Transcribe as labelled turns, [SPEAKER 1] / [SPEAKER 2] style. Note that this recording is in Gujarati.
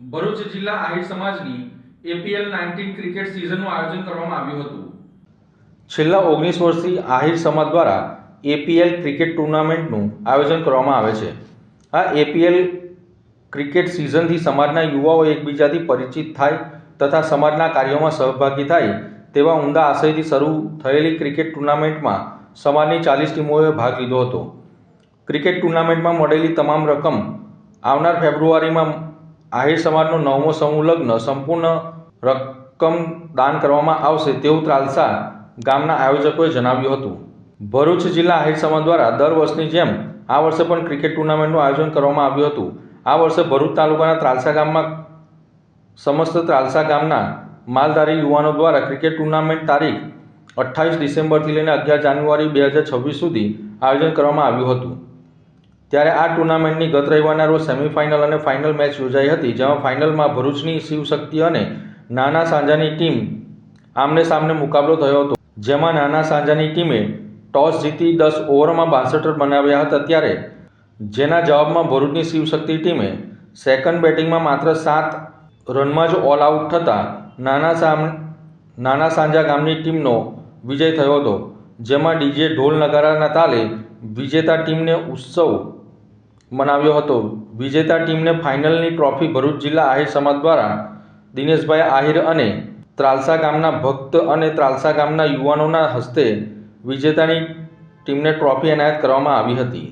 [SPEAKER 1] ભરૂચ જિલ્લા આહિર સમાજની એપીએલ નાઇન્ટીન ક્રિકેટ સિઝનનું આયોજન કરવામાં આવ્યું હતું. છેલ્લા ઓગણીસ વર્ષથી આહિર સમાજ દ્વારા એપીએલ ક્રિકેટ ટુર્નામેન્ટનું આયોજન કરવામાં આવે છે. આ એપીએલ ક્રિકેટ સિઝનથી સમાજના યુવાઓ એકબીજાથી પરિચિત થાય તથા સમાજના કાર્યોમાં સહભાગી થાય તેવા ઊંડા આશયથી શરૂ થયેલી ક્રિકેટ ટુર્નામેન્ટમાં સમાજની ચાલીસ ટીમોએ ભાગ લીધો હતો. ક્રિકેટ ટુર્નામેન્ટમાં મળેલી તમામ રકમ આવનાર ફેબ્રુઆરીમાં આહિર સમાજનો નવમો સમૂહ લગ્ન સંપૂર્ણ રકમ દાન કરવામાં આવશે તેવું ત્રાલસા ગામના આયોજકોએ જણાવ્યું હતું. ભરૂચ જિલ્લા આહિર સમાજ દ્વારા દર વર્ષની જેમ આ વર્ષે પણ ક્રિકેટ ટુર્નામેન્ટનું આયોજન કરવામાં આવ્યું હતું. આ વર્ષે ભરૂચ તાલુકાના ત્રાલસા ગામમાં સમસ્ત ત્રાલસા ગામના માલધારી યુવાનો દ્વારા ક્રિકેટ ટુર્નામેન્ટ તારીખ અઠ્ઠાવીસ ડિસેમ્બરથી લઈને અગિયાર જાન્યુઆરી બે હજાર છવ્વીસ સુધી આયોજન કરવામાં આવ્યું હતું. ત્યારે આ ટુર્નામેન્ટની ગત રવિવારના રોજ સેમિફાઇનલ અને ફાઇનલ મેચ યોજાઈ હતી, જેમાં ફાઇનલમાં ભરૂચની શિવશક્તિ અને નાના સાંજાની ટીમ આમને સામને મુકાબલો થયો હતો. જેમાં નાના સાંજાની ટીમે ટોસ જીતી દસ ઓવરમાં બાસઠ રન બનાવ્યા હતા, ત્યારે જેના જવાબમાં ભરૂચની શિવશક્તિ ટીમે સેકન્ડ બેટિંગમાં માત્ર સાત રનમાં જ ઓલ આઉટ થતાં નાના સામ, નાના સાંજા ગામની ટીમનો વિજય થયો હતો, જેમાં ડીજે ઢોલ નગારાના તાલે વિજેતા ટીમને ઉત્સવ મનાવ્યો હતો. વિજેતા ટીમને ફાઇનલની ટ્રોફી ભરૂચ જિલ્લા આહિર સમાજ દ્વારા દિનેશભાઈ આહિર અને ત્રાલસા ગામના ભક્ત અને ત્રાલસા ગામના યુવાનોના હસ્તે વિજેતાની ટીમને ટ્રોફી એનાયત કરવામાં આવી હતી.